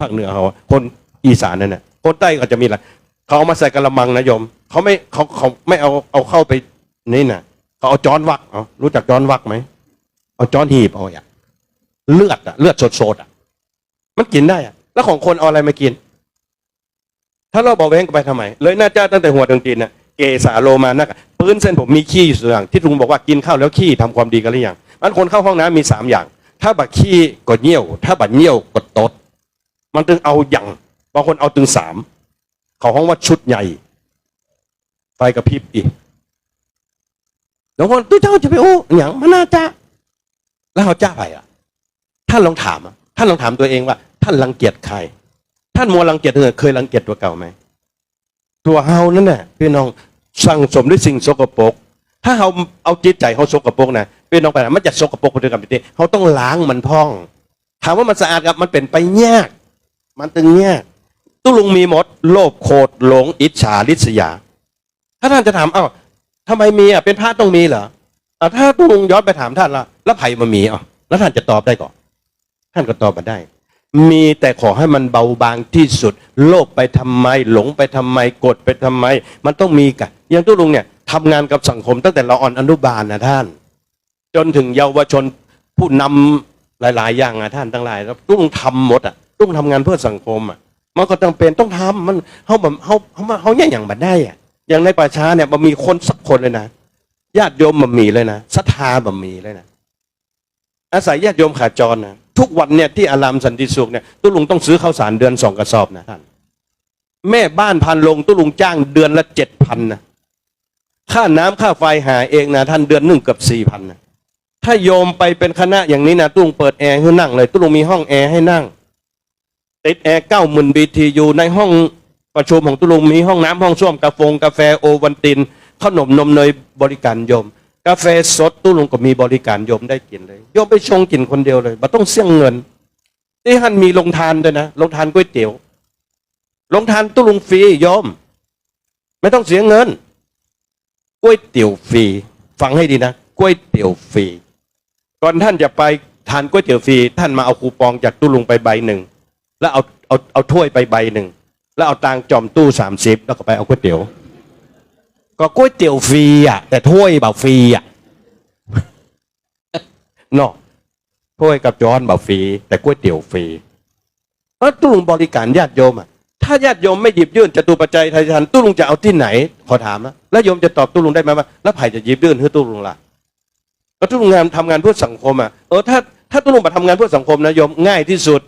ภาคเหนือเขาอะคนอีสานนั่นน่ะคนใต้ก็จะมีอะไรเขาเอามาใส่กระมังนะโยมเขาไม่เขาเขาไม่เอาเอาเข้าไปนี่น่ะเขาเอาจ้อนวักเอารู้จักจ้อนวักไหมเอาจ้อนหีบเอาอะเลือดอะเลือดสดๆอะมันกินได้อะแล้วของคนเอาอะไรมากิน ถ้าเราบอกแว้งกันไปทำไม เลยหน้าจ้าตั้งแต่หัวถึงตีนน่ะเกสาโลมานักปืนเส้นผมมีขี้อยู่สอย่างที่ลุงบอกว่ากินข้าวแล้วขี้ทำความดีกันหรือยังมันคนเข้าห้องน้ำมีสามอย่าง ถ้าบัดขี้ก็เยี่ยว ถ้าบัดเยี่ยวก็ตด มันถึงเอาอย่างบางคนเอาถึงสามเขาห้องว่าชุดใหญ่ไฟกระพริบอีกแล้วคนตู้เจ้าจะไปโอ้อย่างมันน่าจะแล้วเขาจ้าไปอะ ท่านลองถามท่านลองถามตัวเองว่า ท่านรังเกียจใคร ท่านมัวรังเกียจเธอเคยรังเกียจตัวเก่าไหมตัวเฮานั่นแหละพี่น้องสั่งสมด้วยสิ่งสกปรกถ้าเขาเอาจิตใจเขาสกปรกนะพี่น้องไปนะมันจะสกปรกคนเดียวกันไปทีเขาต้องล้างมันพ่อง ถามว่ามันสะอาดกับมันเป็นไปยาก มันตึงยากตุลุงมีหมด โลภโกรธหลงอิจฉาริษยา ถ้าท่านจะถามเอ้าทำไมมีอะเป็นพระต้องมีเหรออะถ้าตุลุงย้อนไปถามท่านละแล้วไผ่มามีอะแล้วท่านจะตอบได้ก่อนท่านก็ตอบมาได้ มีแต่ขอให้มันเบาบางที่สุด โลภไปทำไม หลงไปทำไมกดไปทำไม มันต้องมีกันอย่างตุลุงเนี่ยทำงานกับสังคมตั้งแต่เราอ่อนอนุบาลนะท่าน จนถึงเยาวชนผู้นำหลาย ๆ อย่างอะท่านทั้งหลายแล้วตุลุงทำหมดอะ ตุลุงทำงานเพื่อสังคมอะมันก็จำเป็นต้องทำมันเขาแบบเขาเขามาเขาเนี่ยอย่างบัดได้อะอย่างในป่าช้าเนี่ยมันมีคนสักคนเลยนะญาติโยมมันมีเลยนะศรัทธามันมีเลยนะอาศัยญาติโยมขาจรนะทุกวันเนี่ยที่อารามสันติสุขเนี่ยตุลุงต้องซื้อข้าวสารเดือนสองกระสอบนะท่านแม่บ้านพันลงตุลุงจ้างเดือนละเจ็ดพันนะค่าน้ำค่าไฟหาเองนะท่านเดือนหนึ่งเกือบสี่พันนะถ้าโยมไปเป็นคณะอย่างนี้นะตุลุงเปิดแอร์ให้นั่งเลย ตุลุงมีห้องแอร์ให้นั่ง ติดแอร์เก้าหมื่นบีทียูในห้องประชุมของตุลุงมีห้องน้ำห้องส้วมกาแฟกาแฟโอวันติน ขนมนมเนยบริการโยม กาแฟสดตุลุงก็มีบริการโยมได้กินเลยโยมไปชงกินคนเดียวเลยไม่ต้องเสี่ยงเงินที่ท่านมีลงทานด้วยนะลงทานก๋วยเตี๋ยวลงทานตุลุงฟรีโยม ไม่ต้องเสียเงินก๋วยเตี๋ยวฟรีฟังให้ดีนะก๋วยเตี๋ยวฟรีก่อนท่านจะไปทานก๋วยเตี๋ยวฟรีท่านมาเอาคูปองจากตุลุงไปใบหนึ่ง แล้วเอาเอาเอาถ้วยไปใบหนึ่ง แล้วเอาตังจอมตู้สามสิบแล้วก็ไปเอาก๋วยเตี๋ยว ก็ก๋วยเตี๋ยวฟรีอะ แต่ถ้วยแบบฟรีอะเนาะถ้วยกับจอนแบบฟรี แต่ก๋วยเตี๋ยวฟรีเพราะตุ้ลุงบริการญาติโยมอะถ้าญาติโยมไม่หยิบยื่นจตุปัจจัยไทยทันตุ้ลุงจะเอาที่ไหน ขอถามนะแล้วโยมจะตอบตุ้ลุงได้ไหมว่าแล้วไผ่จะหยิบยื่นให้ตุ้ลุงล่ะแล้วตุ้ลุงงานทำงานเพื่อสังคมอะเออถ้าถ้าตุ้ลุงมาทำงานเพื่อสังคมนะโยมง่ายที่สุด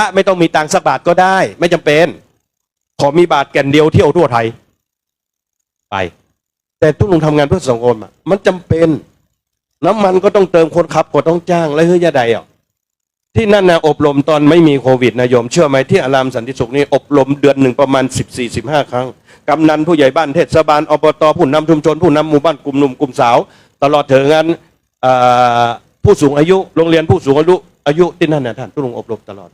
ระไม่ต้องมีตังสักบาทก็ได้ ไม่จำเป็น ขอมีบาทแก่นเดียวเที่ยวทั่วไทย ไป แต่ทุกลุงทำงานเพื่อสังคมอะมันจำเป็น น้ำมันก็ต้องเติมคนขับก็ต้องจ้างแล้วเฮ้ยยาใดอะที่นั่นนะอบรมตอนไม่มีโควิดนะโยม เชื่อไหมที่อารามสันติสุขนี่อบรมเดือนหนึ่งประมาณสิบสี่สิบห้าครั้ง กำนันผู้ใหญ่บ้านเทศบาลอบตผู้นำชุมชน ผู้นำหมู่บ้านกลุ่มหนุ่มกลุ่มสาว ตลอดถึงงานผู้สูงอายุ โรงเรียนผู้สูงอายุอายุที่นั่นนะท่านทุกลุงอบรมตลอด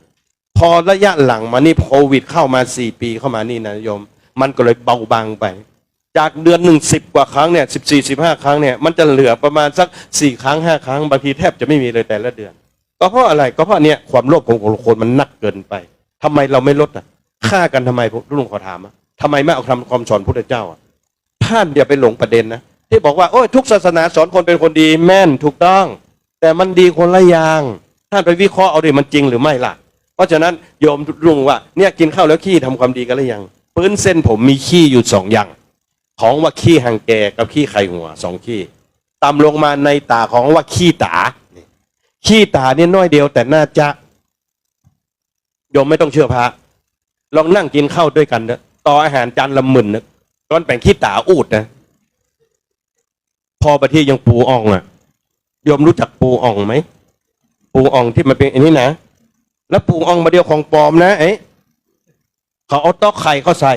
พอระยะหลังมานี่โควิด เข้ามาสี่ปีเข้ามานี่นะโยม มันก็เลยเบาบางไป จากเดือนหนึ่งสิบกว่าครั้งเนี่ยสิบสี่สิบห้าครั้งเนี่ยมันจะเหลือประมาณสักสี่ครั้งห้าครั้งบางทีแทบจะไม่มีเลยแต่ละเดือน ก็เพราะอะไรก็เพราะเนี่ยความโลภของคนมันหนักเกินไปทำไมเราไม่ลดอะฆ่ากันทำไมผมลุงขอถามอะทำไมไม่เอาคำความสอนพุทธเจ้าอะท่านอย่าไปหลงประเด็นนะที่บอกว่าโอ้ยทุกศาสนาสอนคนเป็นคนดีแม่นถูกต้อง แต่มันดีคนละอย่าง ท่านไปวิเคราะห์เอาดิมันจริงหรือไม่ล่ะ เพราะฉะนั้นโยมลุงว่าเนี่ยกินข้าวแล้วขี้ทำความดีกันหรือยังปื้นเส้นผมมีขี้อยู่สองอย่าง ของว่าขี้หังแกกับขี้ไข่หัวสองขี้ตามลงมาในตาของว่าขี้ตานี่ขี้ตาเนี่ยน้อยเดียวแต่น่าจะโยมไม่ต้องเชื่อพระ ลองนั่งกินข้าวด้วยกันนะต่ออาหารจานละหมื่นนะตอนแป่งขี้ตาอูดนะ พอประเทศยังปูอ่องอะโยมรู้จักปูอ่องไหมปูอ่องที่มันเป็นอันนี้นะ แล้วปูอ่องมาเดียวของปลอมนะไอ้เขาเอาต๊อกไข่เขาใส่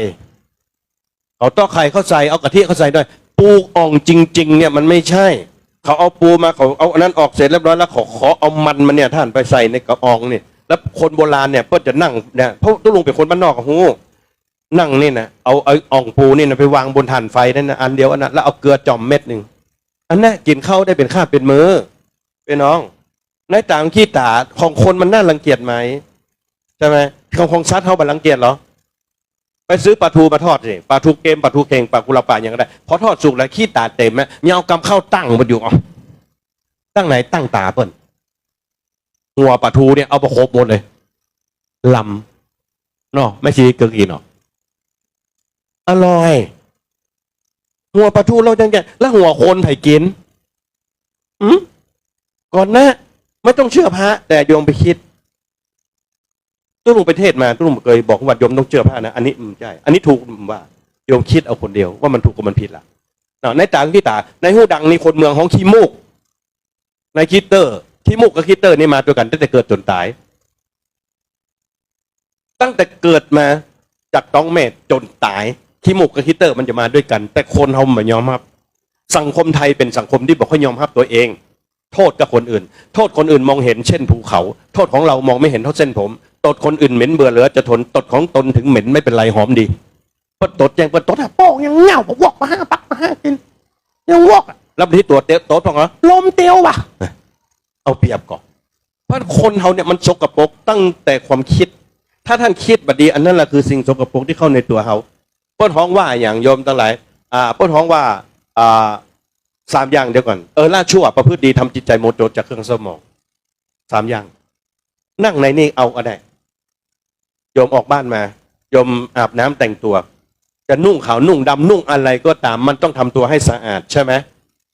เอาต๊อกไข่เขาใส่เอากะทิเขาใส่ด้วยปูอ่องจริง ๆ เนี่ยมันไม่ใช่ เขาเอาปูมาเขาเอาอันนั้นออกเสร็จเรียบร้อยแล้วเขาขอเอามันมันเนี่ยท่านไปใส่ในกระอองเนี่ยแล้วคนโบราณเนี่ยเพื่อจะนั่งเนี่ยเพราะตุลุงเป็นคนบ้านนอกอะฮู้นั่งนี่นะเอาเอาอ่องปูนี่นะไปวางบนถ่านไฟนั่นนะอันเดียวอันนั้นแล้วเอาเกลือจอมเม็ดหนึ่งอันนั้นกินข้าวได้เป็นข้าวเป็นมือเป็นน้อง ในต่างขี้ตาของคนมันน่ารังเกียจไหมใช่ไหมของของซัดเขาบัลังเกียจเหรอ ไปซื้อปลาทูมาทอดสิปลาทูเกมปลาทูเค็งปลากุลาปลาอย่างได้พอทอดสุกแล้วขี้ตาเต็มไหมเงากำเข้าตั้งมันอยู่อ๋อตั้งไหนตั้งตาเปิ้นหัวปลาทูเนี่ยเอาประคบหมดเลยลำเนาะไม่ชีเกินอีเนาะอร่อย หัวปลาทูเราจังแกแล้วหัวคนไผ่กินอืมก่อนนะ ไม่ต้องเชื่อพระ แต่โยมไปคิดตุ้ลุงไปเทศมาตุ้ลุงเคยบอกว่าโยมต้องเชื่อพระนะอันนี้อืมใช่อันนี้ถูกว่าโยมคิดเอาคนเดียวว่ามันถูกกับมันผิดละเนาะในต่างที่ตา ในหูดังนี่คนเมืองของขี้มูก ในคิตเตอร์ขี้มูกกับคิตเตอร์นี่มาด้วยกันตั้งแต่เกิดจนตาย ตั้งแต่เกิดมาจากต้องเมตจนตายขี้มูกกับคิตเตอร์มันจะมาด้วยกัน แต่คนเขาไม่ยอมรับ สังคมไทยเป็นสังคมที่บอกให้ยอมรับตัวเอง โทษกับคนอื่น โทษคนอื่นมองเห็นเช่นภูเขา โทษของเรามองไม่เห็นเท่าเส้นผมตดคนอื่นเหม็นเบื่อเหลือจะทนตดของตนถึงเหม็นไม่เป็นไรหอมดีเปิดตดยังเปิดตดอะโป้งยังเหงาบอกวอกมาห้าปักมาห้ากินยังวอกอะแล้วบที่ตัวเตี้ยตดพองเหรอลมเตียวว่ะ เอาเปรียบก่อนเพราะคนเขาเนี่ยมันสกปรกตั้งแต่ความคิด ถ้าท่านคิดบดีอันนั้นแหละคือสิ่งสกปรกที่เข้าในตัวเขาเปิ้นท้องว่าอย่างโยมทั้งหลายอ่าเปิ้นท้องว่าอ่า สามอย่างเดียวก่อนเออล่าชั่วประพฤติดีทำจิตใจโมโจจากเครื่องสมองสามอย่าง นั่งในนี่เอาก็ได้โยมออกบ้านมาโยมอาบน้ำแต่งตัว จะนุ่งขาวนุ่งดำนุ่งอะไรก็ตามมันต้องทำตัวให้สะอาดใช่ไหม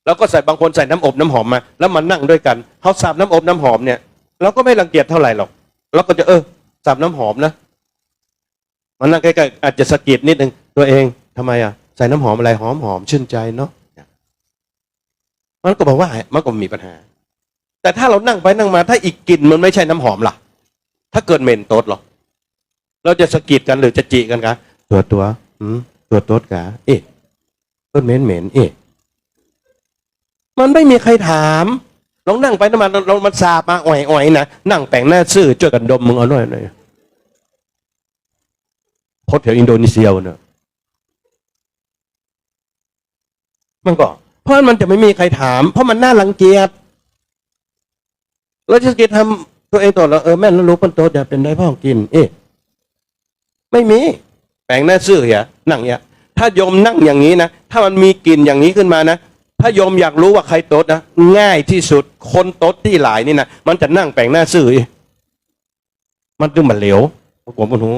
แล้วก็ใส่บางคนใส่น้ำอบน้ำหอมมา แล้วมันนั่งด้วยกันเขาสาบน้ำอบน้ำหอมเนี่ยเราก็ไม่รังเกียจเท่าไหร่หรอกเราก็จะเออสาบน้ำหอมนะมันนั่งใกล้ๆอาจจะสะกิดนิดนึงตัวเองทำไมอะใส่น้ำหอมอะไรหอมหอมชื่นใจเนาะ มันก็บอกว่ามันก็มีปัญหา แต่ถ้าเรานั่งไปนั่งมา ถ้าอีกกลิ่นมันไม่ใช่น้ำหอมล่ะ ถ้าเกิดเหม็นโต๊ดหรอเราจะสะกิดกันหรือจะจีกันคะตัวตัวอืมตัวโต๊ดกะเอ๊ะต้นเหม็นเหม็นเอ๊ะมันไม่มีใครถามลองนั่งไปนั่งมาเรามันสาบมาอ่อยอ่อยๆนะนั่งแปลงหน้าซื่อช่วยกันดมมึงเอาหน่อยหน่อยพดแถวอินโดนีเซียเนอะมันก็ เพราะมันจะไม่มีใครถาม เพราะมันน่ารังเกียจเราจะเกียจทำตัวเองตัวเราเออแม่นแล้วรู้ปันโตจะเป็นได้พ่อกิน เอ๊ะไม่มี แปลงหน้าซื่อเหียนั่งเหียถ้าโยมนั่งอย่างนี้นะถ้ามันมีกลิ่นอย่างนี้ขึ้นมานะถ้าโยมอยากรู้ว่าใครโต๊ดนะง่ายที่สุด คนโต๊ดที่หลายนี่นะมันจะนั่งแปลงหน้าซื่ออีมันจึงมันเหลวผมก็รู้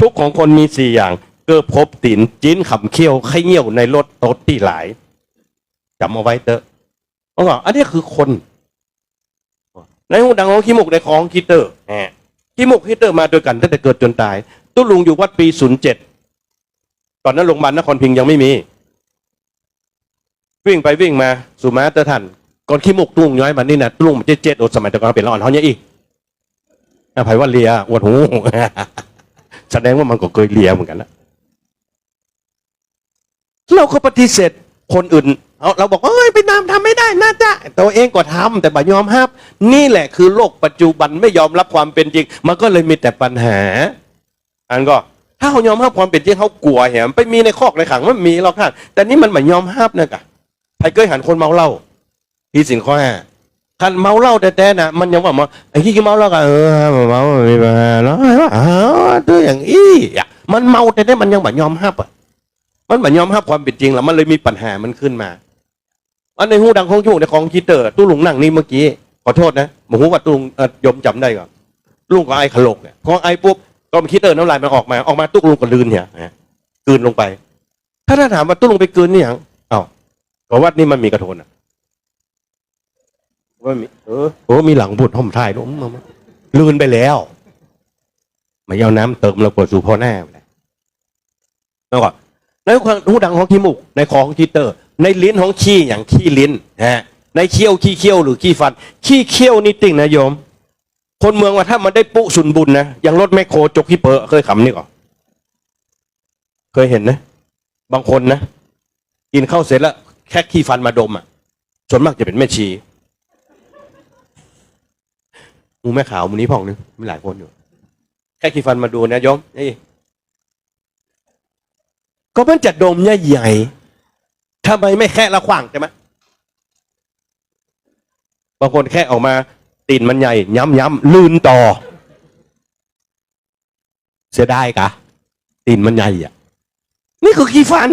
ทุกของคนมีสี่อย่าง เกิดพบตินจิ้นขำเคี้ยวไข่เหี่ยวในรถโต๊ดที่หลาย จำเอาไว้เตอะเขาบอกอันนี้คือคนในหูดังของขี้หมกในของคิเตอร์แหมขี้มุกคิเตอร์มาด้วยกันตั้งแต่เกิดจนตาย ตุ้ลุงอยู่วัดปีศูนย์เจ็ดตอนนั้นโรงพยาบาลนครพิงค์ยังไม่มี วิ่งไปวิ่งมาสุมาเตอร์ทันก่อนขี้หมกตุ้ลุงย้อยมานี่นะตุ้ลุงมันเจ็ดเจ็ดโอสมัยแตะกอนเป็นละอ่อนเขาเนี่ยอีกอภัยว่าเลียอวดหูแสดงว่ามันก็เคยเลียเหมือนกันนะเราก็ปฏิเสธคนอื่น เอาเราบอกว่าเอ้ยไปนำทำไม่ได้น่าจะตัวเองก็ทำแต่บ่ยอมรับ นี่แหละคือโลกปัจจุบันไม่ยอมรับความเป็นจริง มันก็เลยมีแต่ปัญหา อันก็ถ้าเขายอมรับความเป็นจริงเขากลัวแหมไปมีในคอกในขังมันมีหรอกค่ะแต่นี่มันไม่ยอมรับนะกะใครเคยหันคนเมาเหล้าพี่สินข้อห้าคันเมาเหล้าแต่ๆนะมันยังว่ามาไอ้ที่กินเมาเหล้าก็เออเมาไม่มีปัญหาแล้วอ้าวตัวอย่างอี้มันเมาแต่ๆมันยังไม่ยอมรับอะมันไม่ยอมรับความเป็นจริงแล้วมันเลยมีปัญหามันขึ้นมา อันในหูดังของยูในของคีเตอร์ตู้ลุงนั่งนี่เมื่อกี้ขอโทษนะหมูหูว่าตู้ลุงเอ่อยมจำได้ก่อนลุงก็ไอขลกเนี่ยพอไอปุ๊บก็มีคีเตอร์น้ำลายมันออกมาออกมาตู้ลุงก็ลืนเนี่ยนะกลืนลงไป ถ้าถ้าถามว่าตู้ลุงไปกลืนนี่ยังเอ้าก็วัดนี่มันมีกระโถนอะว่ามีเออโอ้มีหลังบุตรห่มทายล้มมามาลืนไปแล้วไม่เอาน้ำเติมเราปวดสู่พ่อแน่เลยแล้วก็ในหูดังของขี้มูกในคอของคีเตอร์ ในลิ้นของขี้อย่างขี้ลิ้นนะฮะในเคี้ยวขี้เคี้ยวหรือขี้ฟัน ขี้เคี้ยวนี่ติ่งนะโยม คนเมืองว่าถ้ามันได้ปุสุนบุญนะอย่างรถแมคโครจกขี้เปอะเคยขำนี่ก่อนเคยเห็นนะ บางคนนะกินข้าวเสร็จแล้วแค่ขี้ฟันมาดมอะส่วนมากจะเป็นแม่ชีมูแม่ขาวมูนี้พ่องนึงมีหลายคนอยู่ แค่ขี้ฟันมาดูนะโยมนี่ก็มันจะดมใหญ่ๆ ทำไมไม่แค่ละขวางใช่ไหมบางคนแค่ออกมา ตีนมันใหญ่ ย้ำๆลืนต่อ เสียดายกะตีนมันใหญ่อะนี่คือขี้ฟัน